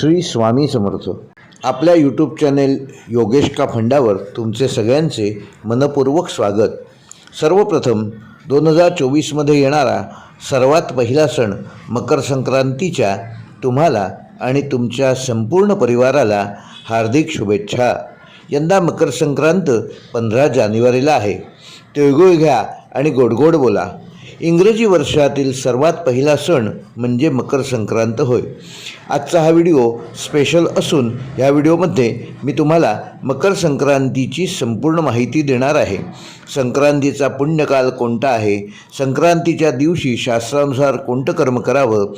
श्री स्वामी समर्थ. आपल्या YouTube channel Yogesh का फंडावर तुमचे सगळ्यांचे मनपूर्वक स्वागत. सर्वप्रथम दोन हजार चोवीसमध्ये येणारा सर्वात पहिला सण मकर संक्रांतीच्या तुम्हाला आणि तुमच्या संपूर्ण परिवाराला हार्दिक शुभेच्छा. यंदा मकर संक्रांत पंधरा जानेवारीला आहे. तिळगुळ घ्या आणि गोडगोड बोला. इंग्रजी वर्षातील सर्वात पहिला सण म्हणजे मकर संक्रांत होय. आजचा हा व्हिडिओ स्पेशल असून ह्या व्हिडिओमध्ये मी तुम्हाला मकर संक्रांतीची संपूर्ण माहिती देणार आहे. संक्रांतीचा पुण्यकाल कोणता आहे? संक्रांतीच्या दिवशी शास्त्रानुसार कोणतं कर्म करावं?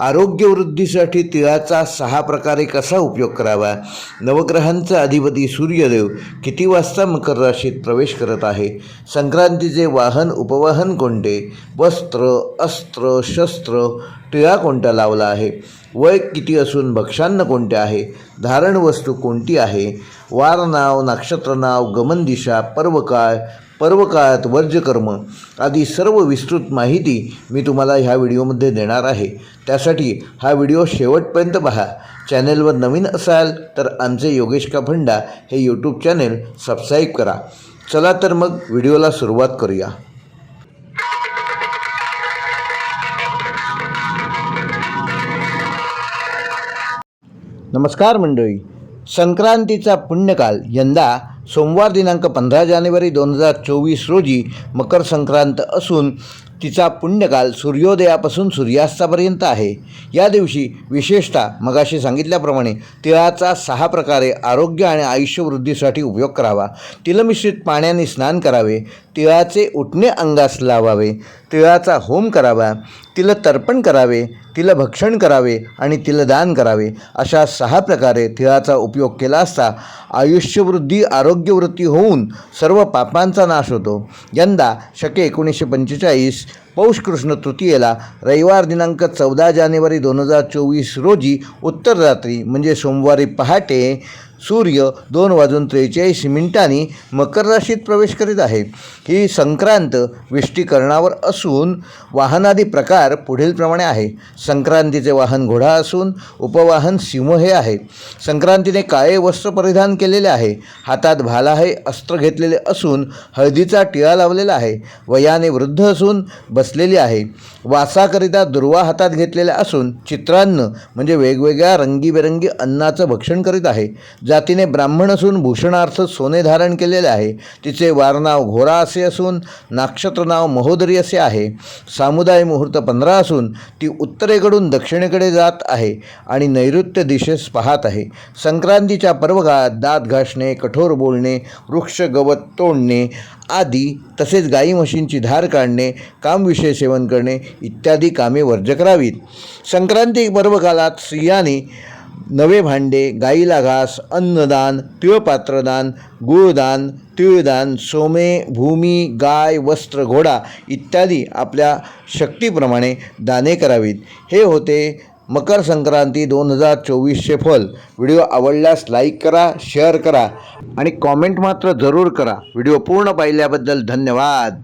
आरोग्यवृद्धीसाठी तिळाचा सहा प्रकारे कसा उपयोग करावा? नवग्रहांचा अधिपती सूर्यदेव किती वाजता मकर राशीत प्रवेश करत आहे? संक्रांतीचे वाहन उपवाहन कोणते? वस्त्र अस्त्र शस्त्र टिळा कोणता लावला आहे? वय किती असून भक्षान्न कोणते आहे? धारण वस्तू कोणती आहे? वार नाव नक्षत्र नाव गमन दिशा पर्वकाळ पर्वकाळात वर्ज्यकर्म आदी सर्व विस्तृत माहिती मी तुम्हाला ह्या व्हिडिओमध्ये देणार आहे. त्यासाठी हा व्हिडिओ शेवटपर्यंत पहा. चॅनेलवर नवीन असाल तर आमचे योगेश का भंडा हे यूट्यूब चॅनेल सबस्क्राईब करा. चला तर मग व्हिडिओला सुरुवात करूया. नमस्कार मंडळी. संक्रांतीचा पुण्यकाल यंदा सोमवार दिनांक पंधरा जानेवारी दोन हजार चोवीस रोजी मकर संक्रांत असून तिचा पुण्यकाल सूर्योदयापासून सूर्यास्तापर्यंत आहे. या दिवशी विशेषतः मगाशी सांगितल्याप्रमाणे तिळाचा सहा प्रकारे आरोग्य आणि आयुष्यवृद्धीसाठी उपयोग करावा. तिलमिश्रित पाण्याने स्नान करावे. तिळाचे उठणे अंगास लावावे. तिळाचा होम करावा तिला तर्पण करावे तिला भक्षण करावे आणि तिला दान करावे अशा सहा प्रकारे तिळाचा उपयोग केला असता आयुष्यवृद्धी आरोग्यवृत्ती होऊन सर्व पापांचा नाश होतो. यंदा शके एकोणीसशे पंचेचाळीस पौष कृष्ण तृतीयेला रविवार दिनांक चौदा जानेवारी दोन हजार चोवीस रोजी उत्तर रात्री म्हणजे सोमवारी पहाटे सूर्य दोन वाजून त्रेचाळीस मिनिटांनी मकर राशीत प्रवेश करीत आहे. ही संक्रांत विष्टीकरणावर असून वाहनादी प्रकार पुढीलप्रमाणे आहे. संक्रांतीचे वाहन घोडा असून उपवाहन सिंह हे आहे. संक्रांतीने काळे वस्त्र परिधान केलेले आहे. हातात भाला हे अस्त्र घेतलेले असून हळदीचा टिळा लावलेला आहे. वयाने वृद्ध असून बसलेली आहे. वासाकरिता दुर्वा हातात घेतलेल्या असून चित्रान्न म्हणजे वेगवेगळ्या रंगीबेरंगी अन्नाचं भक्षण करीत आहे. जातीने ब्राह्मण असून भूषणार्थ सोने धारण केलेले आहे. तिचे वारनाव घोरा असे असून नाक्षत्र नाव महोदरी असे आहे. सामुदाय मुहूर्त पंधरा असून ती उत्तरेकडून दक्षिणेकडे जात आहे आणि नैऋत्य दिशेस पाहत आहे. संक्रांतीच्या पर्वकाळात दात घासणे कठोर बोलणे वृक्ष गवत तोडणे आदी तसेच गाई म्हशींची धार काढणे विषय सेवन करणे इत्यादी कामे वर्ज करावीत. संक्रांती पर्वकालात स्त्रियांनी नवे भांडे गाईला घास अन्नदान तिळपात्रदान गुळदान तिळदान सोमे भूमी गाय वस्त्र घोडा इत्यादी आपल्या शक्तीप्रमाणे दाने करावीत. हे होते मकर संक्रांती दोन हजार चोवीसचे फल. व्हिडिओ आवडल्यास लाईक करा शेअर करा आणि कॉमेंट मात्र जरूर करा. व्हिडिओ पूर्ण पाहिल्याबद्दल धन्यवाद.